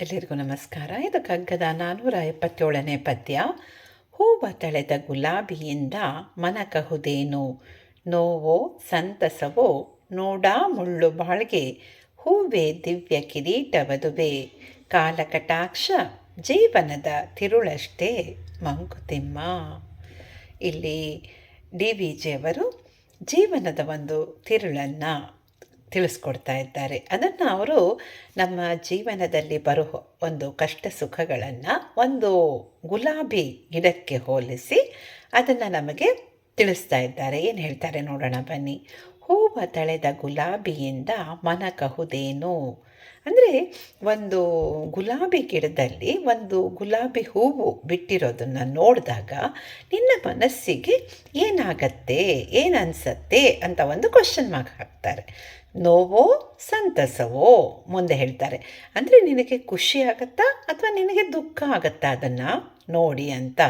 ಎಲ್ಲರಿಗೂ ನಮಸ್ಕಾರ. ಇದು ಕಗ್ಗದ ನಾನ್ನೂರ ಎಪ್ಪತ್ತೇಳನೇ ಪದ್ಯ. ಹೂವ ತಳೆದ ಗುಲಾಬಿಯಿಂದ ಮನ ಕಹುದೇನು ನೋವೋ ಸಂತಸವೋ? ನೋಡಾ ಮುಳ್ಳು ಬಾಳ್ಗೆ. ಹೂವೇ ದಿವ್ಯ ಕಿರೀಟವದುವೆ ಕಾಲಕಟಾಕ್ಷ ಜೀವನದ ತಿರುಳಷ್ಟೇ ಮಂಕುತಿಮ್ಮ. ಇಲ್ಲಿ ಡಿ ವಿ ಜಿಯವರು ಜೀವನದ ಒಂದು ತಿರುಳನ್ನು ತಿಳಿಸ್ಕೊಡ್ತಾ ಇದ್ದಾರೆ ಅದನ್ನು ಅವರು ನಮ್ಮ ಜೀವನದಲ್ಲಿ ಬರುವ ಒಂದು ಕಷ್ಟ ಸುಖಗಳನ್ನು ಒಂದು ಗುಲಾಬಿ ಗಿಡಕ್ಕೆ ಹೋಲಿಸಿ ಅದನ್ನು ನಮಗೆ ತಿಳಿಸ್ತಾ ಇದ್ದಾರೆ. ಏನು ಹೇಳ್ತಾರೆ ನೋಡೋಣ ಬನ್ನಿ. ಹೂವ ತಳೆದ ಗುಲಾಬಿಯಿಂದ ಮನ ಕಹುದೇನು ಅಂದರೆ ಒಂದು ಗುಲಾಬಿ ಗಿಡದಲ್ಲಿ ಒಂದು ಗುಲಾಬಿ ಹೂವು ಬಿಟ್ಟಿರೋದನ್ನು ನೋಡಿದಾಗ ನಿನ್ನ ಮನಸ್ಸಿಗೆ ಏನಾಗತ್ತೆ ಏನು ಅಂತ ಒಂದು ಕ್ವಶನ್ ಮಾರ್ಕ್ ಹಾಕ್ತಾರೆ. ನೋವೋ, ಸಂತಸವೋ? ಮುಂದೆ ಹೇಳ್ತಾರೆ. ಅಂದರೆ ನಿನಗೆ ಖುಷಿ ಆಗತ್ತಾ ಅಥವಾ ನಿನಗೆ ದುಃಖ ಆಗತ್ತಾ ಅದನ್ನು ನೋಡಿ ಅಂತ.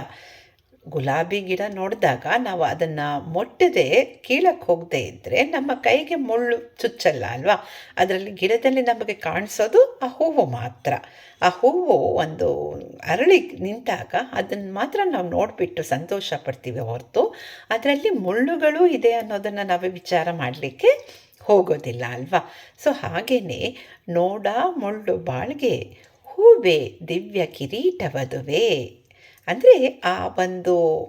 ಗುಲಾಬಿ ಗಿಡ ನೋಡಿದಾಗ ನಾವು ಅದನ್ನು ಮೊಟ್ಟದೆ ಕೀಳಕ್ಕೆ ಹೋಗದೆ ಇದ್ದರೆ ನಮ್ಮ ಕೈಗೆ ಮುಳ್ಳು ಚುಚ್ಚಲ್ಲ ಅಲ್ವಾ? ಅದರಲ್ಲಿ ಗಿಡದಲ್ಲಿ ನಮಗೆ ಕಾಣಿಸೋದು ಆ ಹೂವು ಮಾತ್ರ. ಆ ಹೂವು ಒಂದು ಅರಳಿ ನಿಂತಾಗ ಅದನ್ನು ಮಾತ್ರ ನಾವು ನೋಡಿಬಿಟ್ಟು ಸಂತೋಷ ಪಡ್ತೀವಿ ಹೊರತು. ಅದರಲ್ಲಿ ಮುಳ್ಳುಗಳು ಇದೆ ಅನ್ನೋದನ್ನು ನಾವು ವಿಚಾರ ಮಾಡಲಿಕ್ಕೆ ಹೋಗೋದಿಲ್ಲ ಅಲ್ವಾ? ಸೊ ಹಾಗೆಯೇ ನೋಡ ಮುಳ್ಳು ಬಾಳ್ಗೆ ಹೂವೆ ದಿವ್ಯ ಕಿರೀಟವದುವೆ. ಅಂದರೆ ಆ ಒಂದು,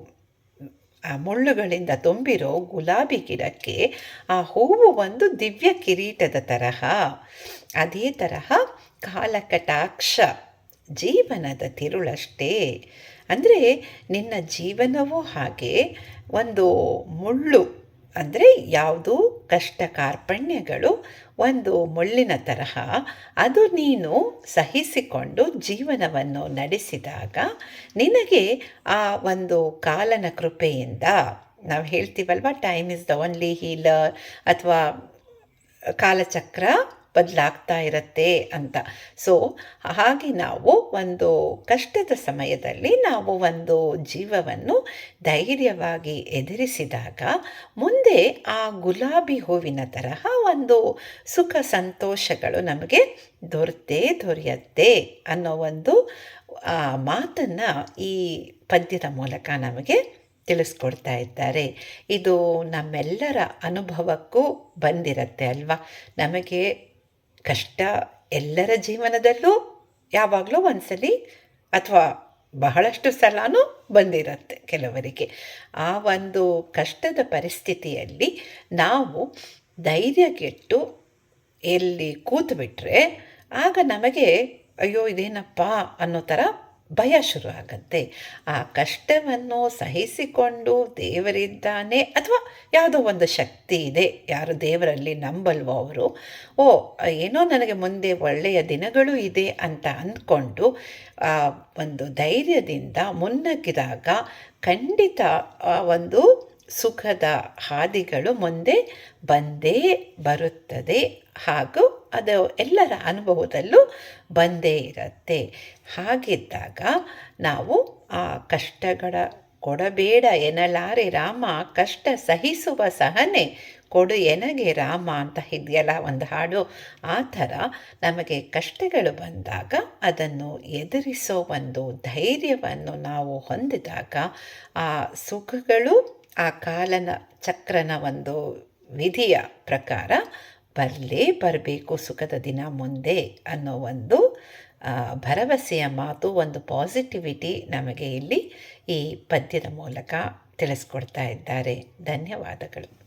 ಆ ಮುಳ್ಳುಗಳಿಂದ ತುಂಬಿರೋ ಗುಲಾಬಿ ಗಿಡಕ್ಕೆ ಆ ಹೂವು ಒಂದು ದಿವ್ಯ ಕಿರೀಟದ ತರಹ, ಅದೇ ತರಹ ಕಾಲಕಟಾಕ್ಷ, ಜೀವನದ ತಿರುಳಷ್ಟೇ. ಅಂದರೆ ನಿನ್ನ ಜೀವನವೂ ಹಾಗೆ ಒಂದು ಮುಳ್ಳು ಅಂದರೆ ಯಾವುದು ಕಷ್ಟ ಕಾರ್ಪಣ್ಯಗಳು, ಒಂದು ಮುಳ್ಳಿನ ತರಹ, ಅದು ನೀನು ಸಹಿಸಿಕೊಂಡು ಜೀವನವನ್ನು ನಡೆಸಿದಾಗ ನಿನಗೆ ಆ ಒಂದು ಕಾಲನ ಕೃಪೆಯಿಂದ, ನಾವು ಹೇಳ್ತೀವಲ್ವ time is the only healer ಅಥವಾ ಕಾಲಚಕ್ರ ಬದಲಾಗ್ತಾ ಇರುತ್ತೆ ಅಂತ. ಸೊ ಹಾಗೆ ನಾವು ಒಂದು ಕಷ್ಟದ ಸಮಯದಲ್ಲಿ ನಾವು ಒಂದು ಜೀವವನ್ನು ಧೈರ್ಯವಾಗಿ ಎದುರಿಸಿದಾಗ ಮುಂದೆ ಆ ಗುಲಾಬಿ ಹೂವಿನ ತರಹ ಒಂದು ಸುಖ ಸಂತೋಷಗಳು ನಮಗೆ ದೊರೆತೇ ದೊರೆಯತ್ತೆ ಅನ್ನೋ ಒಂದು ಮಾತನ್ನು ಈ ಪದ್ಯದ ಮೂಲಕ ನಮಗೆ ತಿಳಿಸ್ಕೊಡ್ತಾ ಇದ್ದಾರೆ. ಇದು ನಮ್ಮೆಲ್ಲರ ಅನುಭವಕ್ಕೂ ಬಂದಿರತ್ತೆ ಅಲ್ವಾ? ನಮಗೆ ಕಷ್ಟ ಎಲ್ಲರ ಜೀವನದಲ್ಲೂ ಯಾವಾಗಲೂ ಒಂದ್ಸಲಿ ಅಥವಾ ಬಹಳಷ್ಟು ಸಲನೂ ಬಂದಿರುತ್ತೆ ಕೆಲವರಿಗೆ. ಆ ಒಂದು ಕಷ್ಟದ ಪರಿಸ್ಥಿತಿಯಲ್ಲಿ ನಾವು ಧೈರ್ಯಗೆಟ್ಟು ಎಲ್ಲಿ ಕೂತ್ಬಿಟ್ರೆ ಆಗ ನಮಗೆ ಅಯ್ಯೋ ಇದೇನಪ್ಪ ಅನ್ನೋ ಥರ ಭಯ ಶುರುವಾಗತ್ತೆ. ಆ ಕಷ್ಟವನ್ನು ಸಹಿಸಿಕೊಂಡು ದೇವರಿದ್ದಾನೆ ಅಥವಾ ಯಾವುದೋ ಒಂದು ಶಕ್ತಿ ಇದೆ, ಯಾರು ದೇವರಲ್ಲಿ ನಂಬಲ್ವೋ ಅವರು, ಓ, ಏನೋ ನನಗೆ ಮುಂದೆ ಒಳ್ಳೆಯ ದಿನಗಳು ಇದೆ ಅಂತ ಅಂದ್ಕೊಂಡು ಒಂದು ಧೈರ್ಯದಿಂದ ಮುನ್ನಗಿದಾಗ ಖಂಡಿತ ಒಂದು ಸುಖದ ಹಾದಿಗಳು ಮುಂದೆ ಬಂದೇ ಬರುತ್ತದೆ. ಹಾಗೂ ಅದು ಎಲ್ಲರ ಅನುಭವದಲ್ಲೂ ಬಂದೇ ಇರುತ್ತೆ. ಹಾಗಿದ್ದಾಗ ನಾವು ಆ ಕಷ್ಟಗಳ ಕೊಡಬೇಡ ಎನ್ನಲಾರೆ ರಾಮ, ಕಷ್ಟ ಸಹಿಸುವ ಸಹನೆ ಕೊಡು ಎನಗೆ ರಾಮ ಅಂತ ಇದೆಯಲ್ಲ ಒಂದು ಹಾಡು. ಆ ಥರ ನಮಗೆ ಕಷ್ಟಗಳು ಬಂದಾಗ ಅದನ್ನು ಎದುರಿಸೋ ಒಂದು ಧೈರ್ಯವನ್ನು ನಾವು ಹೊಂದಿದಾಗ ಆ ಸುಖಗಳು, ಆ ಕಾಲನ ಚಕ್ರನ ಒಂದು ವಿಧಿಯ ಪ್ರಕಾರ ಬರಲೇ ಬರಬೇಕು ಸುಖದ ದಿನ ಮುಂದೆ ಅನ್ನೋ ಒಂದು ಭರವಸೆಯ ಮಾತು, ಒಂದು ಪಾಸಿಟಿವಿಟಿ ನಮಗೆ ಇಲ್ಲಿ ಈ ಪದ್ಯದ ಮೂಲಕ ತಿಳಿಸ್ಕೊಡ್ತಾ ಇದ್ದಾರೆ. ಧನ್ಯವಾದಗಳು.